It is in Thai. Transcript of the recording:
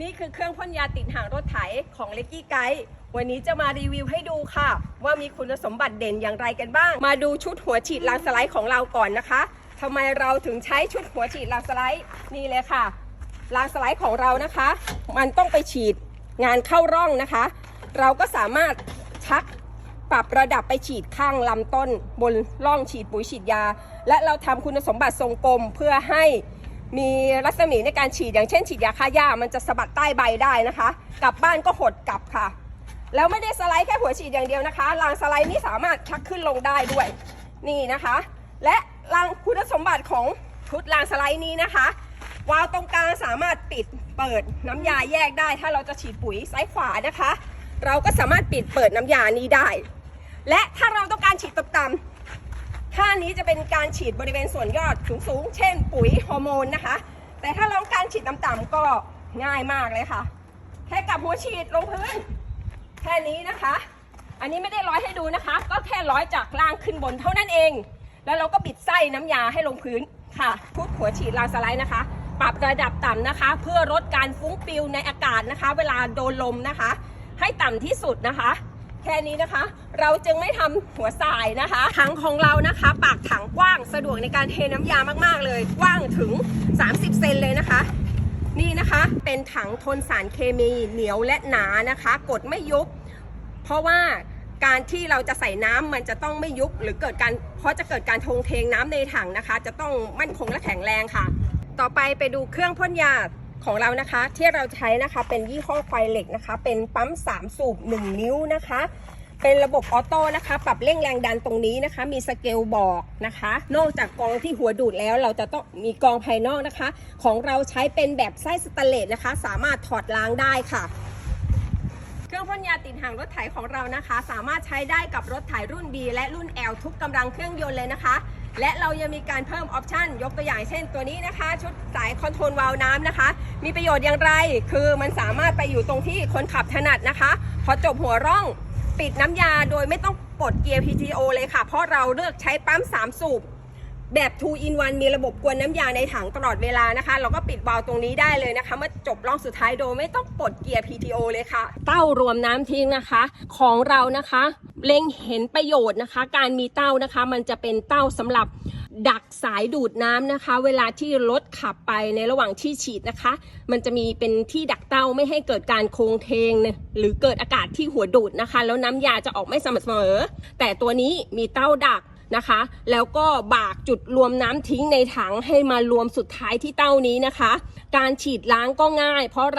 นี่คือเครื่องพ่นยาติดหางรถไถของเล็กกี้ไกด์วันนี้จะมารีวิวให้ดูค่ะ ว่ามีคุณสมบัติเด่นอย่างไรกันบ้าง มาดูชุดหัวฉีดรางสไลด์ของเราก่อนนะคะทำไมเราถึงใช้ชุดหัวฉีดรางสไลด์นี่เลยค่ะรางสไลด์ของเรานะคะ มันต้องไปฉีดงานเข้าร่องนะคะ เราก็สามารถชักปรับระดับไปฉีดข้างลำต้น บนร่องฉีดปุ๋ยฉีดยา และเราทำคุณสมบัติทรงกลมเพื่อให้ มีรัศมีในการฉีดอย่างเช่นฉีดยาฆ่าหญ้ามันจะสะบัดใต้ใบได้นะคะ กลับบ้านก็หดกลับค่ะ แล้วไม่ได้สไลด์แค่หัวฉีดอย่างเดียวนะคะรางสไลด์นี่สามารถชักขึ้นลงได้ด้วยนี่นะคะ และรางคุณสมบัติของชุดรางสไลด์นี้นะคะวาล์วตรงกลางสามารถปิดเปิดน้ำยาแยกได้ ถ้าเราจะฉีดปุ๋ยซ้ายขวานะคะ เราก็สามารถปิดเปิดน้ำยานี้ได้ และถ้าเราต้องการฉีดต่ำ ๆท่านี้จะเป็นการฉีดบริเวณส่วนยอดสูงๆ เช่น ปุ๋ยฮอร์โมนนะคะ แต่ถ้าเราต้องการฉีดต่ำๆก็ง่ายมากเลยค่ะ แค่กับหัวฉีดลงพื้น แค่นี้นะคะ อันนี้ไม่ได้ร้อยให้ดูนะคะ ก็แค่ร้อยจากล่างขึ้นบนเท่านั้นเอง แล้วเราก็บิดไส้น้ำยาให้ลงพื้นค่ะพุทหัวฉีดรางสไลด์นะคะ ปรับระดับต่ำนะคะ เพื่อลดการฟุ้งปิวในอากาศนะคะ เวลาโดนลมนะคะ ให้ต่ำที่สุดนะคะ แค่นี้นะคะ เราจึงไม่ทำหัวสายนะคะ ถังของเรานะคะ ปากถังกว้างสะดวกในการเทน้ำยามากๆเลย กว้างถึง 30 เซนเลยนะคะ นี่นะคะเป็นถังทนสารเคมีเหนียวและหนานะคะ กดไม่ยุบ เพราะว่าการที่เราจะใส่น้ำมันจะต้องไม่ยุบหรือเกิดการเพราะจะเกิดการทงเทงน้ำในถังนะคะ จะต้องมั่นคงและแข็งแรงค่ะ ต่อไปไปดูเครื่องพ่นยา ของเรานะคะที่เราใช้นะคะเป็นยี่ห้อไฟเหล็กนะคะ เป็นปั๊ม 3 สูบ 1 นิ้วนะคะ เป็นระบบออโต้นะคะ ปรับเร่งแรงดันตรงนี้นะคะ มีสเกลบอกนะคะ นอกจากกองที่หัวดูดแล้วเราจะต้องมีกองภายนอกนะคะ ของเราใช้เป็นแบบไส้สแตนเลสนะคะ สามารถถอดล้างได้ค่ะเครื่องพ่นยาติดหางรถไถของเรานะคะ สามารถใช้ได้กับรถไถรุ่น B และรุ่น L ทุกกำลังเครื่องยนต์เลยนะคะ และเรายังมีการเพิ่มออปชันยกตัวอย่างเช่นตัวนี้นะคะ ชุดสายคอนโทรลวาล์วน้ำนะคะ มีประโยชน์อย่างไร คือมันสามารถไปอยู่ตรงที่คนขับถนัดนะคะ พอจบหัวร่องปิดน้ำยาโดยไม่ต้องปลดเกียร์ PTO เลยค่ะ เพราะเราเลือกใช้ปั๊ม 3 สูบ แบบ2 in 1มีระบบกวนน้ำยาในถังตลอดเวลานะคะ เราก็ปิดวาล์วตรงนี้ได้เลยนะคะเมื่อจบร่องสุดท้ายโดยไม่ต้องปลดเกียร์ PTO เลยค่ะ เต้ารวมน้ำทิ้งนะคะ ของเรานะคะ เล็งเห็นประโยชน์นะคะ การมีเต้านะคะ มันจะเป็นเต้าสำหรับดักสายดูดน้ำนะคะ เวลาที่รถขับไปในระหว่างที่ฉีดนะคะ มันจะมีเป็นที่ดักเต้าไม่ให้เกิดการโค้งเทงเนี่ยหรือเกิดอากาศที่หัวดูดนะคะ แล้วน้ำยาจะออกไม่สม่ำเสมอ แต่ตัวนี้มีเต้าดัก นะคะ แล้วก็บากจุดรวมน้ำทิ้งในถังให้มารวมสุดท้ายที่เต้านี้นะคะ การฉีดล้างก็ง่ายเพราะเรา